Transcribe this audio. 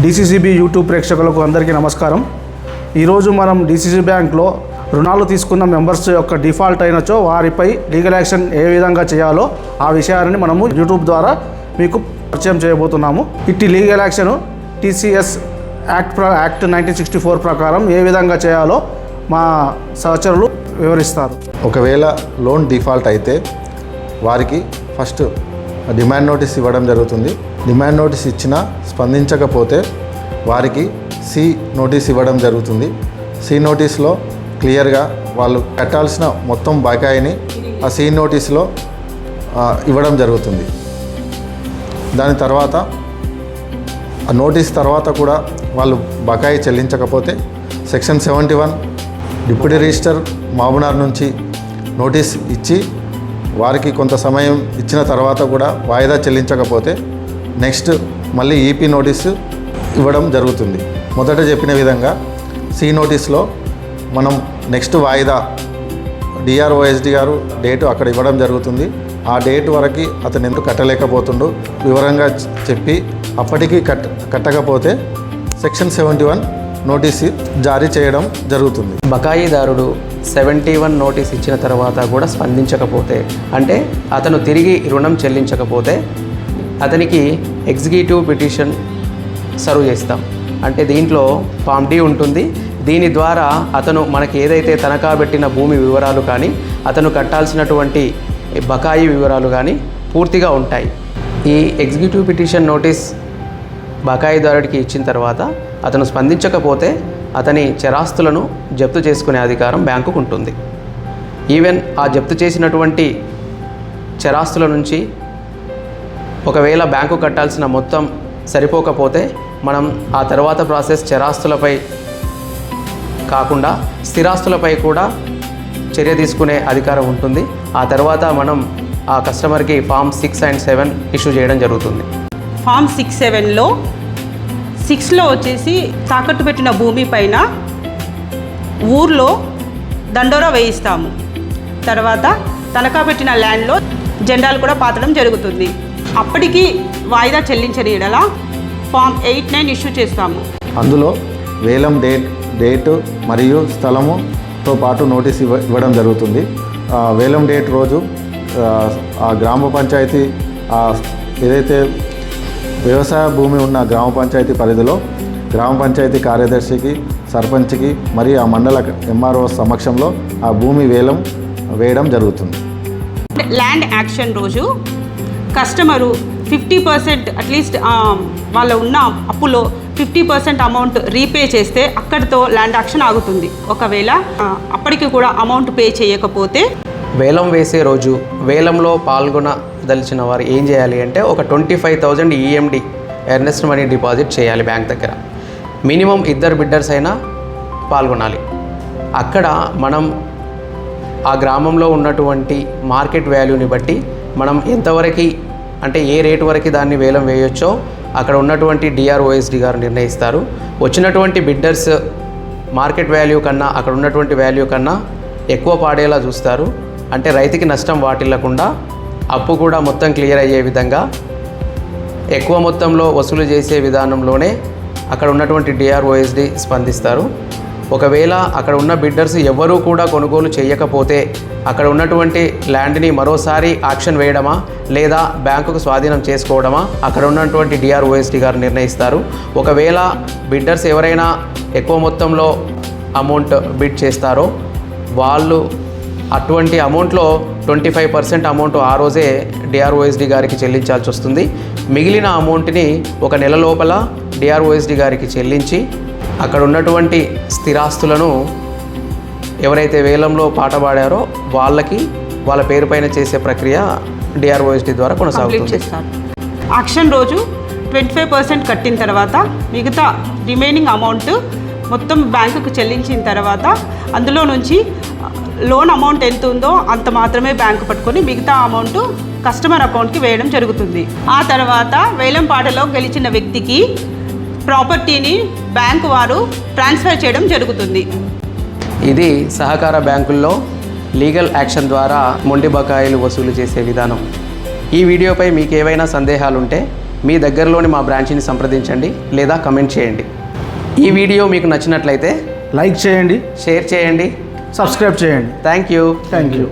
DCCB YouTube ప్రేక్షకులకు అందరికీ నమస్కారం. ఈరోజు మనం డిసిసి బ్యాంక్లో రుణాలు తీసుకున్న మెంబర్స్ యొక్క డిఫాల్ట్ అయినచో వారిపై లీగల్ యాక్షన్ ఏ విధంగా చేయాలో ఆ విషయాన్ని మనము యూట్యూబ్ ద్వారా మీకు పరిచయం చేయబోతున్నాము. ఇట్టి లీగల్ యాక్షన్ టీసీఎస్ యాక్ట్ ప్ర యాక్ట్ నైన్టీన్ సిక్స్టీ ఫోర్ ప్రకారం ఏ విధంగా చేయాలో మా సహచరులు వివరిస్తారు. ఒకవేళ లోన్ డిఫాల్ట్ అయితే వారికి ఫస్ట్ డిమాండ్ నోటీస్ ఇవ్వడం జరుగుతుంది. డిమాండ్ నోటీస్ ఇచ్చినా స్పందించకపోతే వారికి సి నోటీస్ ఇవ్వడం జరుగుతుంది. సి నోటీస్లో క్లియర్గా వాళ్ళు కట్టాల్సిన మొత్తం బకాయిని ఆ సి నోటీస్లో ఇవ్వడం జరుగుతుంది. దాని తర్వాత ఆ నోటీస్ తర్వాత కూడా వాళ్ళు బకాయి చెల్లించకపోతే section seventy one deputy register మాబునార్ నుంచి నోటీస్ ఇచ్చి వారికి కొంత సమయం ఇచ్చిన తర్వాత కూడా వాయిదా చెల్లించకపోతే నెక్స్ట్ మళ్ళీ ఈపీ నోటీసు ఇవ్వడం జరుగుతుంది. మొదట చెప్పిన విధంగా సి నోటీస్లో మనం నెక్స్ట్ వాయిదా డిఆర్ఓఎస్డి గారు డేటు అక్కడ ఇవ్వడం జరుగుతుంది. ఆ డేట్ వరకు అతను ఎందుకు కట్టలేకపోతుండు వివరంగా చెప్పి అప్పటికి కట్ కట్టకపోతే సెక్షన్ సెవెంటీ వన్ నోటీస్ జారీ చేయడం జరుగుతుంది. బకాయిదారుడు సెవెంటీ వన్ నోటీస్ ఇచ్చిన తర్వాత కూడా స్పందించకపోతే అంటే అతను తిరిగి రుణం చెల్లించకపోతే అతనికి ఎగ్జిక్యూటివ్ పిటిషన్ సర్వ్ చేస్తాం. అంటే దీంట్లో ఫామ్ డి ఉంటుంది. దీని ద్వారా అతను మనకి ఏదైతే తనఖా పెట్టిన భూమి వివరాలు కానీ అతను కట్టాల్సినటువంటి బకాయి వివరాలు కానీ పూర్తిగా ఉంటాయి. ఈ ఎగ్జిక్యూటివ్ పిటిషన్ నోటీస్ బకాయిదారుడికి ఇచ్చిన తర్వాత అతను స్పందించకపోతే అతని చరాస్తులను జప్తు చేసుకునే అధికారం బ్యాంకుకు ఉంటుంది. ఈవెన్ ఆ జప్తు చేసినటువంటి చరాస్తుల నుంచి ఒకవేళ బ్యాంకు కట్టాల్సిన మొత్తం సరిపోకపోతే మనం ఆ తర్వాత ప్రాసెస్ చరాస్తులపై కాకుండా స్థిరాస్తులపై కూడా చర్య తీసుకునే అధికారం ఉంటుంది. ఆ తర్వాత మనం ఆ కస్టమర్కి form six and seven issue చేయడం జరుగుతుంది. ఫామ్ సిక్స్ సెవెన్లో సిక్స్లో వచ్చేసి తాకట్టు పెట్టిన భూమి పైన ఊర్లో దండోరా వేయిస్తాము. తర్వాత తనఖా పెట్టిన ల్యాండ్లో జెండాలు కూడా పాతడం జరుగుతుంది. అప్పటికి వాయిదా చెల్లించని ఎడల ఫామ్ ఎయిట్ నైన్ ఇష్యూ చేస్తాము. అందులో వేలం డేట్ డేటు మరియు స్థలముతో పాటు నోటీస్ ఇవ్వ ఇవ్వడం జరుగుతుంది. వేలం డేట్ రోజు ఆ, గ్రామ పంచాయతీ ఏదైతే వ్యవసాయ భూమి ఉన్న గ్రామ పంచాయతీ పరిధిలో గ్రామ పంచాయతీ కార్యదర్శికి సర్పంచ్కి మరియు ఆ మండల ఎంఆర్ఓ సమక్షంలో ఆ భూమి వేలం వేయడం జరుగుతుంది. ల్యాండ్ యాక్షన్ రోజు customer fifty percent at least వాళ్ళ ఉన్న అప్పులో ఫిఫ్టీ పర్సెంట్ అమౌంట్ రీపే చేస్తే అక్కడితో ల్యాండ్ యాక్షన్ ఆగుతుంది. ఒకవేళ అప్పటికి కూడా అమౌంట్ పే చేయకపోతే వేలం వేసే రోజు వేలంలో పాల్గొనదలిచిన వారు ఏం చేయాలి అంటే ఒక twenty five thousand EMD earnest money deposit చేయాలి బ్యాంక్ దగ్గర. మినిమం ఇద్దరు బిడ్డర్స్ అయినా పాల్గొనాలి. అక్కడ మనం ఆ గ్రామంలో ఉన్నటువంటి మార్కెట్ వాల్యూని బట్టి మనం ఎంతవరకు అంటే ఏ రేటు వరకు దాన్ని వేలం వేయొచ్చో అక్కడ ఉన్నటువంటి డిఆర్ఓఎస్డి గారు నిర్ణయిస్తారు. వచ్చినటువంటి బిడ్డర్స్ మార్కెట్ వాల్యూ కన్నా అక్కడ ఉన్నటువంటి వాల్యూ కన్నా ఎక్కువ పాడేలా చూస్తారు. అంటే రైతుకి నష్టం వాటిల్లకుండా అప్పు కూడా మొత్తం క్లియర్ అయ్యే విధంగా ఎక్కువ మొత్తంలో వసూలు చేసే విధానంలోనే అక్కడ ఉన్నటువంటి డిఆర్ఓఎస్డి స్పందిస్తారు. ఒకవేళ అక్కడ ఉన్న బిడ్డర్స్ ఎవరూ కూడా కొనుగోలు చేయకపోతే అక్కడ ఉన్నటువంటి ల్యాండ్ని మరోసారి ఆక్షన్ వేయడమా? లేదా బ్యాంకుకు స్వాధీనం చేసుకోవడమా? అక్కడ ఉన్నటువంటి డిఆర్ఓఎస్డి గారు నిర్ణయిస్తారు. ఒకవేళ బిడ్డర్స్ ఎవరైనా ఎక్కువ మొత్తంలో అమౌంట్ బిడ్ చేస్తారో వాళ్ళు అటువంటి అమౌంట్లో ట్వంటీ ఫైవ్ పర్సెంట్ అమౌంట్ ఆ రోజే డిఆర్ఓఎస్డి గారికి చెల్లించాల్సి వస్తుంది. మిగిలిన అమౌంట్ని ఒక నెల లోపల డిఆర్ఓఎస్డి గారికి చెల్లించి అక్కడ ఉన్నటువంటి స్థిరాస్తులను ఎవరైతే వేలంలో పాట పాడారో వాళ్ళకి వాళ్ళ పేరు పైన చేసే ప్రక్రియ డిఆర్ఓఎస్డి ద్వారా కొనసాగుతుంది. యాక్షన్ రోజు ట్వంటీ ఫైవ్ పర్సెంట్ కట్టిన తర్వాత మిగతా రిమైనింగ్ అమౌంట్ మొత్తం బ్యాంకుకు చెల్లించిన తర్వాత అందులో నుంచి లోన్ అమౌంట్ ఎంత ఉందో అంత మాత్రమే బ్యాంకు పట్టుకొని మిగతా అమౌంట్ కస్టమర్ అకౌంట్కి వేయడం జరుగుతుంది. ఆ తర్వాత వేలం పాటలో గెలిచిన వ్యక్తికి ప్రాపర్టీని బ్యాంకు వారు ట్రాన్స్ఫర్ చేయడం జరుగుతుంది. ఇది సహకార బ్యాంకుల్లో లీగల్ యాక్షన్ ద్వారా మొండి బకాయిలు వసూలు చేసే విధానం. ఈ వీడియోపై మీకు ఏవైనా సందేహాలుంటే మీ దగ్గరలోని మా బ్రాంచ్ని సంప్రదించండి లేదా కమెంట్ చేయండి. ఈ వీడియో మీకు నచ్చినట్లయితే లైక్ చేయండి. షేర్ చేయండి. సబ్స్క్రైబ్ చేయండి థ్యాంక్ యూ థ్యాంక్ యూ